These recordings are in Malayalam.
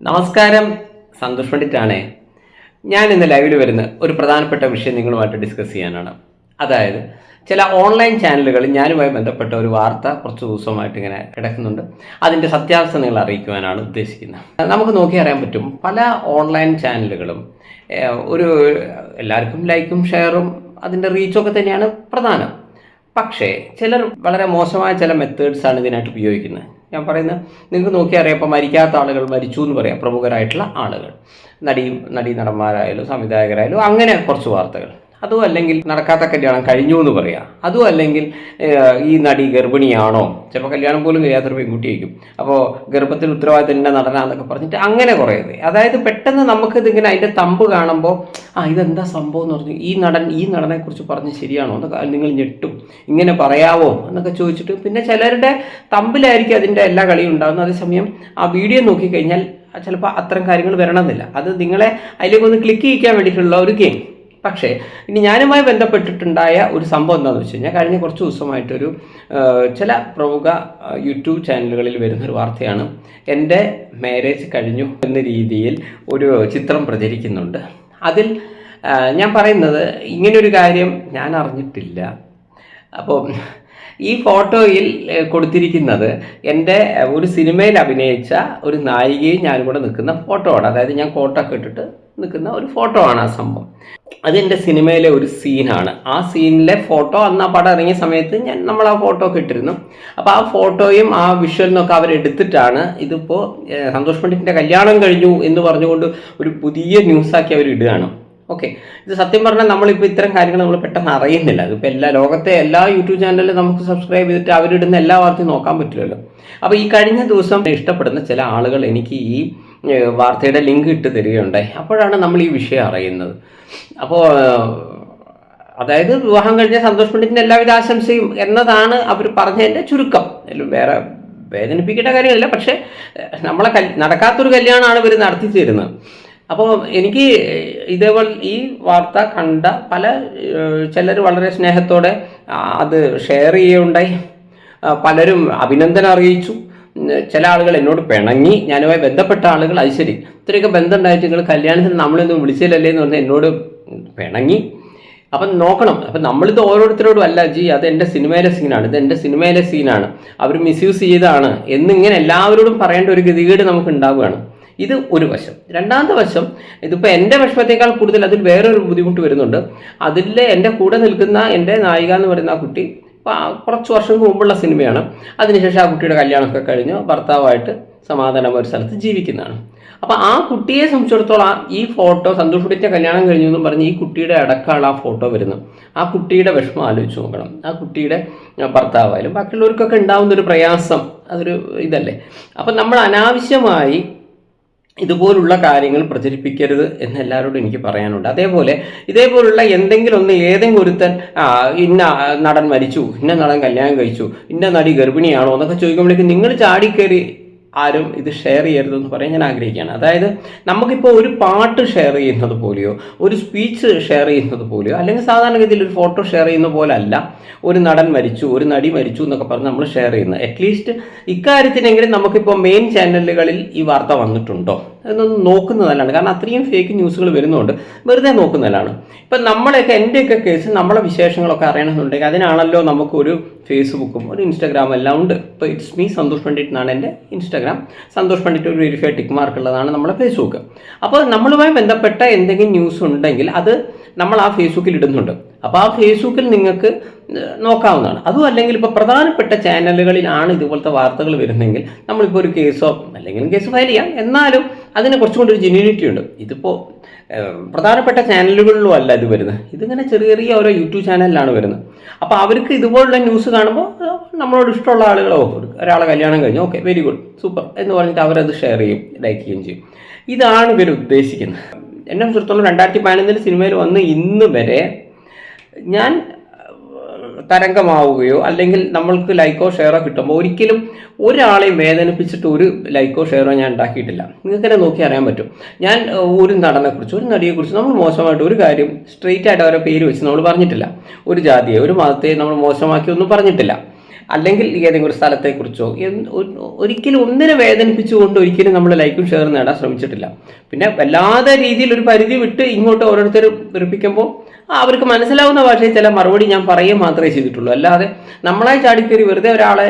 നമസ്കാരം സന്തോഷ് പണ്ഡിറ്റാണേ. ഞാൻ ഇന്ന് ലൈവിൽ വരുന്ന ഒരു പ്രധാനപ്പെട്ട വിഷയം നിങ്ങളുമായിട്ട് ഡിസ്കസ് ചെയ്യാനാണ്. അതായത് ചില ഓൺലൈൻ ചാനലുകളിൽ ഞാനുമായി ബന്ധപ്പെട്ട ഒരു വാർത്ത കുറച്ച് ദിവസമായിട്ട് ഇങ്ങനെ കിടക്കുന്നുണ്ട്. അതിന്റെ സത്യാവസ്ഥ നിങ്ങൾ അറിയിക്കുവാനാണ് ഉദ്ദേശിക്കുന്നത്. നമുക്ക് നോക്കി അറിയാൻ പറ്റും പല ഓൺലൈൻ ചാനലുകളും ഒരു എല്ലാവർക്കും ലൈക്കും ഷെയറും അതിന്റെ റീച്ചൊക്കെ തന്നെയാണ് പ്രധാനം. പക്ഷേ ചിലർ വളരെ മോശമായ ചില മെത്തേഡ്സ് ആണ് ഇതിനായിട്ട് ഉപയോഗിക്കുന്നത്. ഞാൻ പറയുന്നത് നിങ്ങൾക്ക് നോക്കിയാൽ അറിയാം ഇപ്പോൾ മരിക്കാത്ത ആളുകൾ മരിച്ചു എന്ന് പറയാം പ്രമുഖരായിട്ടുള്ള ആളുകൾ. നടി നടീ നടന്മാരായാലും സംവിധായകരായാലും അങ്ങനെ കുറച്ച് വാർത്തകൾ. അതും അല്ലെങ്കിൽ നടക്കാത്ത കല്യാണം കഴിഞ്ഞു എന്ന് പറയാം. അതും അല്ലെങ്കിൽ ഈ നടി ഗർഭിണിയാണോ? ചിലപ്പോൾ കല്യാണം പോലും കഴിയാത്തൊരു പെൺകുട്ടിയായിരിക്കും. അപ്പോൾ ഗർഭത്തിന് ഉത്തരവാദിത്തം ഇന്ന നടനാന്നൊക്കെ പറഞ്ഞിട്ട് അങ്ങനെ കുറേ അതായത് പെട്ടെന്ന് നമുക്കിത് ഇങ്ങനെ അതിന്റെ തമ്പ് കാണുമ്പോൾ ആ ഇതെന്താ സംഭവം? എന്ന് പറഞ്ഞു ഈ നടൻ ഈ നടനെക്കുറിച്ച് പറഞ്ഞ് ശരിയാണോ എന്നൊക്കെ നിങ്ങൾ ഞെട്ടും. ഇങ്ങനെ പറയാവോ എന്നൊക്കെ ചോദിച്ചിട്ട് പിന്നെ ചിലരുടെ തമ്പിലായിരിക്കും അതിന്റെ എല്ലാ കളിയും ഉണ്ടാകുന്നത് അതേസമയം ആ വീഡിയോ നോക്കിക്കഴിഞ്ഞാൽ ചിലപ്പോൾ അത്തരം കാര്യങ്ങൾ വരണമെന്നില്ല. അത് നിങ്ങളെ അതിലേക്ക് ഒന്ന് ക്ലിക്ക് ചെയ്യിക്കാൻ വേണ്ടിയിട്ടുള്ള ഒരു ഗെയിം. പക്ഷേ ഇനി ഞാനുമായി ബന്ധപ്പെട്ടിട്ടുണ്ടായ ഒരു സംഭവം എന്താണെന്ന് വെച്ച് കഴിഞ്ഞാൽ കഴിഞ്ഞ കുറച്ച് ദിവസമായിട്ടൊരു ചില പ്രമുഖ യൂട്യൂബ് ചാനലുകളിൽ വരുന്നൊരു വാർത്തയാണ്. എന്റെ മാരേജ് കഴിഞ്ഞു എന്ന രീതിയിൽ ഒരു ചിത്രം പ്രചരിക്കുന്നുണ്ട്. അതിൽ ഞാൻ പറയുന്നത് ഇങ്ങനൊരു കാര്യം ഞാൻ അറിഞ്ഞിട്ടില്ല. അപ്പോൾ ഈ ഫോട്ടോയിൽ കൊടുത്തിരിക്കുന്നത് എന്റെ ഒരു സിനിമയിൽ അഭിനയിച്ച ഒരു നായികയും ഞാനും കൂടെ നിൽക്കുന്ന ഫോട്ടോ ആണ്. അതായത് ഞാൻ കോട്ടൊക്കെ ഇട്ടിട്ട് നിൽക്കുന്ന ഒരു ഫോട്ടോ ആണ് ആ സംഭവം. അത് എന്റെ സിനിമയിലെ ഒരു സീനാണ് ആ സീനിലെ ഫോട്ടോ അന്ന് ആ പടം ഇറങ്ങിയ സമയത്ത് ഞാൻ നമ്മൾ ആ ഫോട്ടോ ഒക്കെ ഇട്ടിരുന്നു. അപ്പോൾ ആ ഫോട്ടോയും ആ വിഷ്വലിനൊക്കെ അവരെടുത്തിട്ടാണ് ഇതിപ്പോൾ സന്തോഷ് പണ്ഡിറ്റിന്റെ കല്യാണം കഴിഞ്ഞു എന്ന് പറഞ്ഞുകൊണ്ട് ഒരു പുതിയ ന്യൂസാക്കി അവർ ഇടുകയാണ്. ഓക്കെ ഇത് സത്യം പറഞ്ഞാൽ നമ്മളിപ്പോൾ ഇത്തരം കാര്യങ്ങൾ നമ്മൾ പെട്ടെന്ന് അറിയുന്നില്ല. അതിപ്പോൾ എല്ലാ ലോകത്തെ എല്ലാ യൂട്യൂബ് ചാനലിലും നമുക്ക് സബ്സ്ക്രൈബ് ചെയ്തിട്ട് അവരിടുന്ന എല്ലാ വാർത്തയും നോക്കാൻ പറ്റില്ലല്ലോ. അപ്പോൾ ഈ കഴിഞ്ഞ ദിവസം ഇഷ്ടപ്പെടുന്ന ചില ആളുകൾ എനിക്ക് ഈ വാർത്തയുടെ ലിങ്ക് ഇട്ട് തരികയുണ്ടായി. അപ്പോഴാണ് നമ്മൾ ഈ വിഷയം അറിയുന്നത്. അപ്പോൾ അതായത് വിവാഹം കഴിഞ്ഞ സന്തോഷ് പണ്ഡിറ്റിന് എല്ലാവിധ ആശംസയും എന്നതാണ് അവർ പറഞ്ഞതിന്റെ ചുരുക്കം. വേറെ വേദനിപ്പിക്കേണ്ട കാര്യമില്ല. പക്ഷേ നമ്മളെ കൽ നടക്കാത്തൊരു കല്യാണമാണ് ഇവർ നടത്തി തരുന്നത് അപ്പോൾ എനിക്ക് ഇതേപോലെ ഈ വാർത്ത കണ്ട പല ചിലർ വളരെ സ്നേഹത്തോടെ അത് ഷെയർ ചെയ്യുകയുണ്ടായി. പലരും അഭിനന്ദനം അറിയിച്ചു. ചില ആളുകൾ എന്നോട് പിണങ്ങി. ഞാനുമായി ബന്ധപ്പെട്ട ആളുകൾ അത് ശരി. ഇത്രയൊക്കെ ബന്ധം ഉണ്ടായിട്ട് നിങ്ങൾ കല്യാണത്തിന് നമ്മളൊന്നും വിളിച്ചില്ലല്ലേ എന്ന് പറഞ്ഞാൽ എന്നോട് പിണങ്ങി. അപ്പം നോക്കണം. അപ്പം നമ്മളിത് ഓരോരുത്തരോടും അല്ല ജി അത് എന്റെ സിനിമയിലെ സീനാണ്. ഇത് എന്റെ സിനിമയിലെ സീനാണ്. അവർ മിസ്യൂസ് ചെയ്താണ് എന്നിങ്ങനെ എല്ലാവരോടും പറയേണ്ട ഒരു ഗതികേട് നമുക്ക് ഉണ്ടാവുകയാണ് ഇത് ഒരു വശം. രണ്ടാമത്തെ വശം ഇതിപ്പോൾ എന്റെ വിഷമത്തേക്കാൾ കൂടുതൽ അതിൽ വേറൊരു ബുദ്ധിമുട്ട് വരുന്നുണ്ട്. അതിൽ എന്റെ കൂടെ നിൽക്കുന്ന എന്റെ നായിക എന്ന് പറയുന്ന ആ കുട്ടി കുറച്ച് വർഷം മുമ്പുള്ള സിനിമയാണ്. അതിനുശേഷം ആ കുട്ടിയുടെ കല്യാണമൊക്കെ കഴിഞ്ഞ് ഭർത്താവായിട്ട് സമാധാനം ഒരു സ്ഥലത്ത് ജീവിക്കുന്നതാണ്. അപ്പോൾ ആ കുട്ടിയെ സംബന്ധിച്ചിടത്തോളം ഈ ഫോട്ടോ സന്തോഷ് കുട്ടിന്റെ കല്യാണം കഴിഞ്ഞു എന്നും പറഞ്ഞ് ഈ കുട്ടിയുടെ അടക്കമാണ് ആ ഫോട്ടോ വരുന്നത്. ആ കുട്ടിയുടെ വിഷമം ആലോചിച്ച് നോക്കണം. ആ കുട്ടിയുടെ ഭർത്താവായാലും ബാക്കിയുള്ളവർക്കൊക്കെ ഉണ്ടാവുന്ന ഒരു പ്രയാസം അതൊരു ഇതല്ലേ? അപ്പം നമ്മൾ അനാവശ്യമായി ഇതുപോലുള്ള കാര്യങ്ങൾ പ്രചരിപ്പിക്കരുത് എന്ന് എല്ലാവരോടും എനിക്ക് പറയാനുണ്ട്. അതേപോലെ ഇതേപോലുള്ള എന്തെങ്കിലും ഒന്ന് ഏതെങ്കിലും ഒരുത്തൻ ഇന്ന നടൻ മരിച്ചു ഇന്ന നടൻ കല്യാണം കഴിച്ചു ഇന്ന നടി ഗർഭിണിയാണോ എന്നൊക്കെ ചോദിക്കുമ്പോഴേക്കും നിങ്ങൾ ചാടിക്കയറി ആരും ഇത് ഷെയർ ചെയ്യരുതെന്ന് പറയാൻ ഞാൻ ആഗ്രഹിക്കുകയാണ്. അതായത് നമുക്കിപ്പോൾ ഒരു പാട്ട് ഷെയർ ചെയ്യുന്നത് പോലെയോ ഒരു സ്പീച്ച് ഷെയർ ചെയ്യുന്നത് പോലെയോ അല്ലെങ്കിൽ സാധാരണഗതിയിൽ ഒരു ഫോട്ടോ ഷെയർ ചെയ്യുന്ന പോലെ അല്ല ഒരു നടൻ മരിച്ചു ഒരു നടി മരിച്ചു എന്നൊക്കെ പറഞ്ഞ് നമ്മൾ ഷെയർ ചെയ്യുന്നത്. അറ്റ്ലീസ്റ്റ് ഇക്കാര്യത്തിനെങ്കിലും നമുക്കിപ്പോൾ മെയിൻ ചാനലുകളിൽ ഈ വാർത്ത വന്നിട്ടുണ്ടോ? എന്നൊന്ന് നോക്കുന്നതല്ലാണ് കാരണം അത്രയും ഫേക്ക് ന്യൂസുകൾ വരുന്നുണ്ട് വെറുതെ നോക്കുന്നതല്ലാണ് ഇപ്പം നമ്മളെയൊക്കെ എന്റെയൊക്കെ കേസ് നമ്മളെ വിശേഷങ്ങളൊക്കെ അറിയണമെന്നുണ്ടെങ്കിൽ അതിനാണല്ലോ നമുക്കൊരു ഫേസ്ബുക്കും ഒരു ഇൻസ്റ്റാഗ്രാമും എല്ലാം ഉണ്ട്. ഇപ്പോൾ ഇറ്റ്സ് മീ സന്തോഷ് പണ്ഡിറ്റ് എന്നാണ് എന്റെ ഇൻസ്റ്റാഗ്രാം സന്തോഷ് പണ്ഡിറ്റ് ഒരു വെരിഫൈ ടിക്ക് മാർക്ക് ഉള്ളതാണ് നമ്മളെ ഫേസ്ബുക്ക് അപ്പോൾ നമ്മളുമായി ബന്ധപ്പെട്ട എന്തെങ്കിലും ന്യൂസ് ഉണ്ടെങ്കിൽ അത് നമ്മൾ ആ ഫേസ്ബുക്കിൽ ഇടുന്നുണ്ട്. അപ്പോൾ ആ ഫേസ്ബുക്കിൽ നിങ്ങൾക്ക് നോക്കാവുന്നതാണ്. അതും അല്ലെങ്കിൽ ഇപ്പോൾ പ്രധാനപ്പെട്ട ചാനലുകളിലാണ് ഇതുപോലത്തെ വാർത്തകൾ വരുന്നതെങ്കിൽ നമ്മളിപ്പോൾ ഒരു കേസോ അല്ലെങ്കിൽ കേസ് ഫയൽ ചെയ്യാം. എന്നാലും അതിന് കുറച്ചും കൂടി ഒരു ജെന്യൂനിറ്റി ഉണ്ട് ഇതിപ്പോൾ പ്രധാനപ്പെട്ട ചാനലുകളിലും അല്ല ഇത് വരുന്നത്. ഇതിങ്ങനെ ചെറിയ ചെറിയ ഓരോ യൂട്യൂബ് ചാനലിലാണ് വരുന്നത്. അപ്പോൾ അവർക്ക് ഇതുപോലുള്ള ന്യൂസ് കാണുമ്പോൾ നമ്മളോട് ഇഷ്ടമുള്ള ആളുകളോ ഒരാളെ കല്യാണം കഴിഞ്ഞു ഓക്കെ വെരി ഗുഡ് സൂപ്പർ എന്ന് പറഞ്ഞിട്ട് അവരത് ഷെയർ ചെയ്യും ലൈക്ക് ചെയ്യുകയും ചെയ്യും. ഇതാണ് ഇവർ ഉദ്ദേശിക്കുന്നത്. എന്നെ സംബന്ധിച്ചിടത്തോളം രണ്ടായിരത്തി പതിനൊന്നിൽ സിനിമയിൽ വന്ന് ഇന്ന് വരെ ഞാൻ തരംഗമാവുകയോ അല്ലെങ്കിൽ നമ്മൾക്ക് ലൈക്കോ ഷെയറോ കിട്ടുമ്പോൾ ഒരിക്കലും ഒരാളെയും വേദനിപ്പിച്ചിട്ട് ഒരു ലൈക്കോ ഷെയറോ ഞാൻ ഉണ്ടാക്കിയിട്ടില്ല. നിങ്ങൾക്ക് തന്നെ നോക്കി അറിയാൻ പറ്റും. ഞാൻ ഒരു നടനെക്കുറിച്ച് ഒരു നടിയെക്കുറിച്ച് നമ്മൾ മോശമായിട്ട് ഒരു കാര്യം സ്ട്രെയിറ്റ് ആയിട്ട് അവരെ പേര് വെച്ച് നമ്മൾ പറഞ്ഞിട്ടില്ല. ഒരു ജാതിയെ ഒരു മതത്തെ നമ്മൾ മോശമാക്കി ഒന്നും പറഞ്ഞിട്ടില്ല. അല്ലെങ്കിൽ ഏതെങ്കിലും ഒരു സ്ഥലത്തെക്കുറിച്ചോ ഒരിക്കലും ഒന്നിനെ വേദനിപ്പിച്ചുകൊണ്ട് ഒരിക്കലും നമ്മൾ ലൈക്കും ഷെയറും നേടാൻ ശ്രമിച്ചിട്ടില്ല. പിന്നെ വല്ലാതെ രീതിയിൽ ഒരു പരിധി വിട്ട് ഇങ്ങോട്ട് ഓരോരുത്തർ വെറുപ്പിക്കുമ്പോൾ അവർക്ക് മനസ്സിലാവുന്ന ഭാഷയിൽ ചില മറുപടി ഞാൻ പറയുക മാത്രമേ ചെയ്തിട്ടുള്ളൂ. അല്ലാതെ നമ്മളായി ചാടിക്കേറി വെറുതെ ഒരാളെ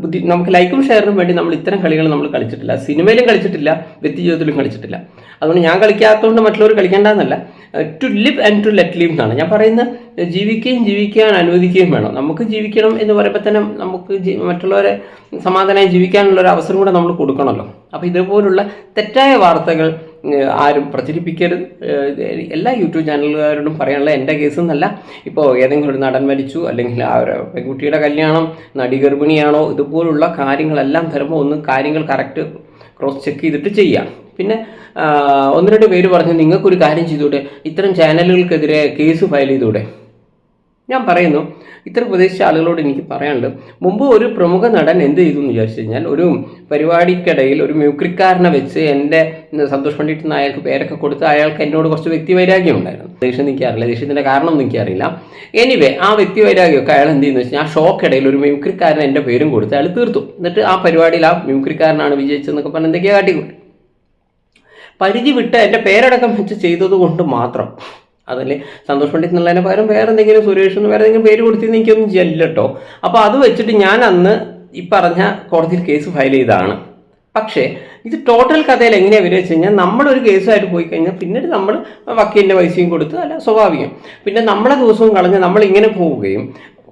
ബുദ്ധി നമുക്ക് ലൈക്കും ഷെയറിനും വേണ്ടി നമ്മൾ ഇത്തരം കളികൾ നമ്മൾ കളിച്ചിട്ടില്ല. സിനിമയിലും കളിച്ചിട്ടില്ല വ്യക്തി ജീവിതത്തിലും കളിച്ചിട്ടില്ല. അതുകൊണ്ട് ഞാൻ കളിക്കാത്തതുകൊണ്ട് മറ്റുള്ളവർ കളിക്കേണ്ടെന്നല്ല to live and to let live എന്നാണ്. ഞാൻ പറയുന്നത് ജീവിക്കുകയും ജീവിക്കാൻ അനുവദിക്കുകയും വേണം. നമുക്ക് ജീവിക്കണം എന്ന് പറയുമ്പോൾ തന്നെ നമുക്ക് മറ്റുള്ളവരെ സമാധാനമായി ജീവിക്കാനുള്ള ഒരു അവസരം കൂടെ നമ്മൾ കൊടുക്കണമല്ലോ. അപ്പോൾ ഇതുപോലുള്ള തെറ്റായ വാർത്തകൾ ആരും പ്രചരിപ്പിക്കരുത്. എല്ലാ യൂട്യൂബ് ചാനലുകാരോടും പറയാനുള്ള എന്റെ കേസ് എന്നല്ല ഇപ്പോൾ ഏതെങ്കിലും ഒരു നടൻ മരിച്ചു അല്ലെങ്കിൽ ആ ഒരു പെൺകുട്ടിയുടെ കല്യാണം നടി ഗർഭിണിയാണോ ഇതുപോലുള്ള കാര്യങ്ങളെല്ലാം വരുമ്പോൾ ഒന്ന് കാര്യങ്ങൾ കറക്റ്റ് ക്രോസ് ചെക്ക് ചെയ്തിട്ട് ചെയ്യാം. പിന്നെ ഒന്ന് രണ്ട് പേര് പറഞ്ഞു നിങ്ങൾക്കൊരു കാര്യം ചെയ്തൂടെ? ഇത്തരം ചാനലുകൾക്കെതിരെ കേസ് ഫയൽ ചെയ്തൂടെ? ഞാൻ പറയുന്നു ഇത്തരം ഉപദേശിച്ച ആളുകളോട് എനിക്ക് പറയാനുണ്ട്. മുമ്പ് ഒരു പ്രമുഖ നടൻ എന്ത് ചെയ്തു എന്ന് വിചാരിച്ചു കഴിഞ്ഞാൽ ഒരു പരിപാടിക്കിടയിൽ ഒരു മ്യൂക്രിക്കാരനെ വെച്ച് എന്റെ സന്തോഷം എന്ന അയാൾക്ക് പേരൊക്കെ കൊടുത്ത് അയാൾക്ക് എന്നോട് കുറച്ച് വ്യക്തി വൈരാഗ്യം ഉണ്ടായിരുന്നു. ദേഷ്യം നിൽക്കാറില്ല ദേഷ്യത്തിന്റെ കാരണം എനിക്കറിയില്ല എനിവേ ആ വ്യക്തി വൈരാഗ്യമൊക്കെ അയാൾ എന്ത് ചെയ്യുന്നു വെച്ചാൽ ആ ഷോക്കിടയിൽ ഒരു മ്യൂക്രിക്കാരൻ എന്റെ പേരും കൊടുത്ത് അയാൾ തീർത്തു. എന്നിട്ട് ആ പരിപാടിയിൽ ആ മ്യൂക്രിക്കാരനാണ് വിജയിച്ചതെന്നൊക്കെ പറഞ്ഞ് എന്തൊക്കെയാണ് കാട്ടിക്കൂട്ടി. പരിധി വിട്ട് എന്റെ പേരടക്കം വെച്ച് ചെയ്തത് കൊണ്ട് മാത്രം. അതല്ലേ? സന്തോഷ് പണ്ഡിറ്റ് എന്നുള്ളതിന് പകരം വേറെ എന്തെങ്കിലും സുരേഷ് എന്ന് വേറെ എന്തെങ്കിലും പേര് കൊടുത്തി എനിക്കൊന്നും ചെയ്യില്ല കേട്ടോ അപ്പോൾ അത് വെച്ചിട്ട് ഞാൻ അന്ന് ഈ പറഞ്ഞ കോടതിയിൽ കേസ് ഫയൽ ചെയ്തതാണ്. പക്ഷേ ഇത് ടോട്ടൽ കഥയിൽ എങ്ങനെയാണ് വരിക വെച്ച് കഴിഞ്ഞാൽ നമ്മളൊരു കേസുമായിട്ട് പോയി കഴിഞ്ഞാൽ പിന്നീട് നമ്മൾ വക്കീലിന്റെ പൈസയും കൊടുത്ത് അല്ല സ്വാഭാവികം. പിന്നെ നമ്മളെ ദിവസവും കളഞ്ഞ് നമ്മൾ ഇങ്ങനെ പോവുകയും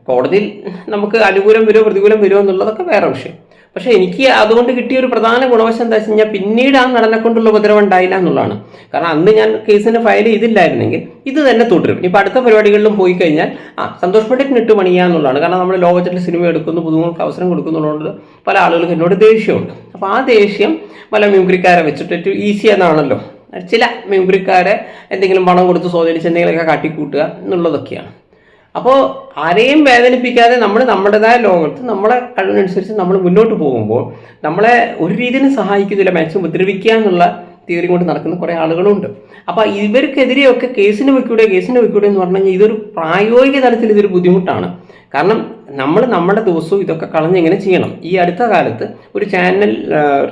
കോടതിയിൽ നമുക്ക് അനുകൂലം വരുമോ പ്രതികൂലം വരുമോ എന്നുള്ളതൊക്കെ വേറെ വിഷയം. പക്ഷേ എനിക്ക് അതുകൊണ്ട് കിട്ടിയ ഒരു പ്രധാന ഗുണവശം എന്താ വെച്ച് കഴിഞ്ഞാൽ പിന്നീട് ആ നടനെ കൊണ്ടുള്ള ഉപദ്രവം ഉണ്ടായില്ല എന്നുള്ളതാണ്. കാരണം അന്ന് ഞാൻ കേസിന് ഫയൽ ചെയ്തില്ലായിരുന്നെങ്കിൽ ഇത് തന്നെ തുടരും. ഇനിയിപ്പോൾ അടുത്ത പരിപാടികളിലും പോയി കഴിഞ്ഞാൽ ആ സന്തോഷ് പണ്ഡിറ്റിന് ഇട്ട് പണിയുക എന്നുള്ളതാണ്. കാരണം നമ്മൾ ലോകത്തിലെ സിനിമ എടുക്കുന്നു പുതുമുഖർക്ക് അവസരം കൊടുക്കുന്നുള്ളതുകൊണ്ട് പല ആളുകൾക്ക് എന്നോട് ദേഷ്യമുണ്ട്. അപ്പോൾ ആ ദേഷ്യം പല മ്യൂക്രിക്കാരെ വെച്ചിട്ട് ഈസി എന്നാണല്ലോ ചില മെമ്പറിക്കാരെ എന്തെങ്കിലും പണം കൊടുത്ത് സ്വാധീനിച്ച് എന്തെങ്കിലുമൊക്കെ കാട്ടിക്കൂട്ടുക എന്നുള്ളതൊക്കെയാണ്. അപ്പോൾ ആരെയും വേദനിപ്പിക്കാതെ നമ്മൾ നമ്മുടേതായ ലോകത്ത് നമ്മളെ കഴിവിനനുസരിച്ച് നമ്മൾ മുന്നോട്ട് പോകുമ്പോൾ നമ്മളെ ഒരു രീതിയിലും സഹായിക്കുന്നില്ല മാക്സിമം ഉപദ്രവിക്കുക എന്നുള്ള തിയറി കൊണ്ട് നടക്കുന്ന കുറേ ആളുകളുണ്ട്. അപ്പോൾ ഇവർക്കെതിരെയൊക്കെ കേസിന് വെക്കൂടെ കേസിന് വെക്കൂടെ എന്ന് പറഞ്ഞു കഴിഞ്ഞാൽ ഇതൊരു പ്രായോഗിക തലത്തിൽ ഇതൊരു ബുദ്ധിമുട്ടാണ്. കാരണം നമ്മൾ നമ്മുടെ ദിവസവും ഇതൊക്കെ കളഞ്ഞ് എങ്ങനെ ചെയ്യണം? ഈ അടുത്ത കാലത്ത് ഒരു ചാനൽ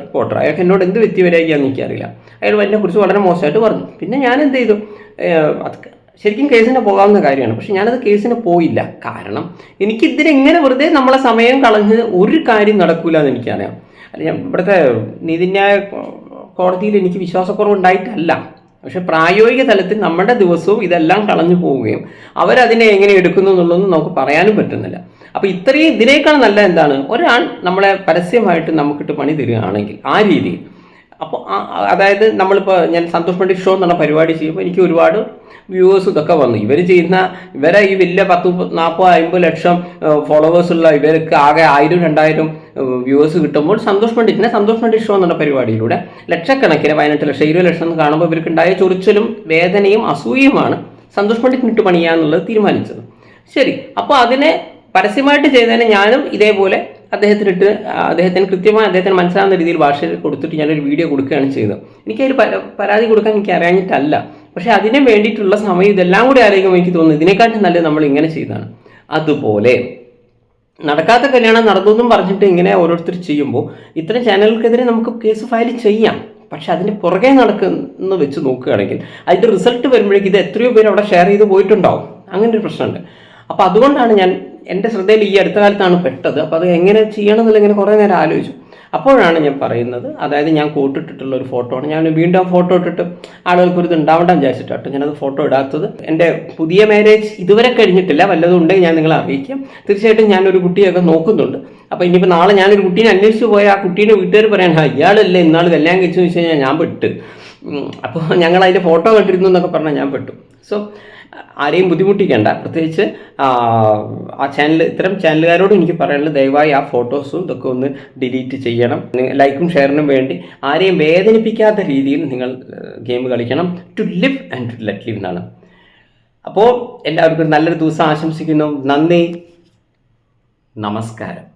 റിപ്പോർട്ടർ അയാൾക്ക് എന്നോട് എന്ത് വ്യക്തി വരികയാണെന്ന് എനിക്കറിയില്ല അയാൾ എന്നെ കുറിച്ച് വളരെ മോശമായിട്ട് പറഞ്ഞു. പിന്നെ ഞാൻ എന്ത് ചെയ്തു? അത് ശരിക്കും കേസിന് പോകാവുന്ന കാര്യമാണ്. പക്ഷെ ഞാനത് കേസിന് പോയില്ല. കാരണം എനിക്ക് ഇതിനെങ്ങനെ വെറുതെ നമ്മളെ സമയം കളഞ്ഞ് ഒരു കാര്യം നടക്കൂല എന്ന് എനിക്കറിയാം അല്ല ഇവിടുത്തെ നീതിന്യായ കോടതിയിൽ എനിക്ക് വിശ്വാസക്കുറവ് ഉണ്ടായിട്ടല്ല. പക്ഷെ പ്രായോഗിക തലത്തിൽ നമ്മുടെ ദിവസവും ഇതെല്ലാം കളഞ്ഞു പോവുകയും അവരതിനെ എങ്ങനെ എടുക്കുന്നു എന്നുള്ളതൊന്നും നമുക്ക് പറയാനും പറ്റുന്നില്ല. അപ്പോൾ ഇത്രയും ഇതിനേക്കാൾ നല്ല എന്താണ്? ഒരാൾ നമ്മളെ പരസ്യമായിട്ട് നമുക്കിട്ട് പണി തരികയാണെങ്കിൽ ആ രീതിയിൽ അപ്പോൾ അതായത് നമ്മളിപ്പോൾ ഞാൻ സന്തോഷ് പണ്ഡിറ്റ് ഷോ എന്നുള്ള പരിപാടി ചെയ്യുമ്പോൾ എനിക്ക് ഒരുപാട് വ്യൂവേഴ്സ് ഇതൊക്കെ വന്നു. ഇവർ ചെയ്യുന്ന ഇവരെ ഈ വലിയ പത്ത് നാൽപ്പത് അമ്പത് ലക്ഷം ഫോളോവേഴ്സുള്ള ഇവർക്ക് ആകെ ആയിരം രണ്ടായിരം വ്യൂവേഴ്സ് കിട്ടുമ്പോൾ സന്തോഷ് പണ്ഡിറ്റിനെ സന്തോഷ് പണ്ഡിറ്റ് ഷോ എന്നുള്ള പരിപാടിയിലൂടെ ലക്ഷക്കണക്കിന് പതിനെട്ട് ലക്ഷം ഇരുപത് ലക്ഷം എന്ന് കാണുമ്പോൾ ഇവർക്ക് ഉണ്ടായ ചൊറിച്ചിലും വേദനയും അസൂയയുമാണ് സന്തോഷ് പണ്ഡിറ്റിന് ഇട്ട് പണിയാന്നുള്ളത് തീരുമാനിച്ചത്. ശരി അപ്പോൾ അതിനെ പരസ്യമായിട്ട് ചെയ്തതിന് ഞാനും ഇതേപോലെ അദ്ദേഹത്തിനിട്ട് അദ്ദേഹത്തിന് കൃത്യമായി അദ്ദേഹത്തിന് മനസ്സിലാവുന്ന രീതിയിൽ ഭാഷയിൽ കൊടുത്തിട്ട് ഞാനൊരു വീഡിയോ കൊടുക്കുകയാണ് ചെയ്തത്. എനിക്കതിൽ പര- പരാതി കൊടുക്കാൻ എനിക്ക് അറിയാഞ്ഞിട്ടല്ല. പക്ഷേ അതിന് വേണ്ടിയിട്ടുള്ള സമയം ഇതെല്ലാം കൂടി ആലോചിക്കുമ്പോൾ എനിക്ക് തോന്നുന്നു ഇതിനെക്കാട്ടും നല്ലത് നമ്മൾ ഇങ്ങനെ ചെയ്താണ്. അതുപോലെ നടക്കാത്ത കല്യാണം നടന്നു എന്നും പറഞ്ഞിട്ട് ഇങ്ങനെ ഓരോരുത്തർ ചെയ്യുമ്പോൾ ഇത്തരം ചാനലുകൾക്കെതിരെ നമുക്ക് കേസ് ഫയൽ ചെയ്യാം. പക്ഷെ അതിന് പുറകെ നടക്കുന്ന വെച്ച് നോക്കുകയാണെങ്കിൽ അതിന്റെ റിസൾട്ട് വരുമ്പോഴേക്കും ഇത് എത്രയോ പേര് അവിടെ ഷെയർ ചെയ്ത് പോയിട്ടുണ്ടാവും. അങ്ങനെ ഒരു പ്രശ്നമുണ്ട്. അപ്പോൾ അതുകൊണ്ടാണ് ഞാൻ എന്റെ ശ്രദ്ധയിൽ ഈ അടുത്ത കാലത്താണ് പെട്ടത്. അപ്പോൾ അത് എങ്ങനെ ചെയ്യണം എന്നുള്ള ഇങ്ങനെ കുറേ നേരം ആലോചിച്ചു. അപ്പോഴാണ് ഞാൻ പറയുന്നത് അതായത് ഞാൻ കൂട്ടിട്ടിട്ടുള്ള ഒരു ഫോട്ടോ ആണ്. ഞാൻ വീണ്ടും ഫോട്ടോ ഇട്ടിട്ട് ആളുകൾക്ക് ഒരു ഉണ്ടാവണ്ട വിചാരിച്ചിട്ടാട്ടോ ഞാനത് ഫോട്ടോ ഇടാത്തത്. എന്റെ പുതിയ മാരേജ് ഇതുവരെ കഴിഞ്ഞിട്ടില്ല. വല്ലതും ഉണ്ടെങ്കിൽ ഞാൻ നിങ്ങളെ അറിയിക്കാം. തീർച്ചയായിട്ടും ഞാനൊരു കുട്ടിയൊക്കെ നോക്കുന്നുണ്ട്. അപ്പോൾ ഇനിയിപ്പോൾ നാളെ ഞാനൊരു കുട്ടീനെ അന്വേഷിച്ച് പോയാൽ ആ കുട്ടീന്റെ വീട്ടുകാർ പറയാൻ "ആ, ഇയാളല്ലേ ഇന്നാൾ കല്യാണം കഴിച്ചു വെച്ച് കഴിഞ്ഞാൽ ഞാൻ പെട്ട്. അപ്പോൾ ഞങ്ങൾ അതിന്റെ ഫോട്ടോ കണ്ടിരുന്നു എന്നൊക്കെ പറഞ്ഞാൽ ഞാൻ പെട്ടു. സോ ആരെയും ബുദ്ധിമുട്ടിക്കേണ്ട. പ്രത്യേകിച്ച് ആ, ചാനൽ ഇത്തരം ചാനലുകാരോട് എനിക്ക് പറയാനുള്ളത് ദയവായി ആ ഫോട്ടോസും ഇതൊക്കെ ഒന്ന് ഡിലീറ്റ് ചെയ്യണം. ലൈക്കും ഷെയറിനും വേണ്ടി ആരെയും വേദനിപ്പിക്കാത്ത രീതിയിൽ നിങ്ങൾ ഗെയിം കളിക്കണം. To live and to let live എന്നാണ്. അപ്പോൾ എല്ലാവർക്കും നല്ലൊരു ദിവസം ആശംസിക്കുന്നു. നന്ദി. നമസ്കാരം.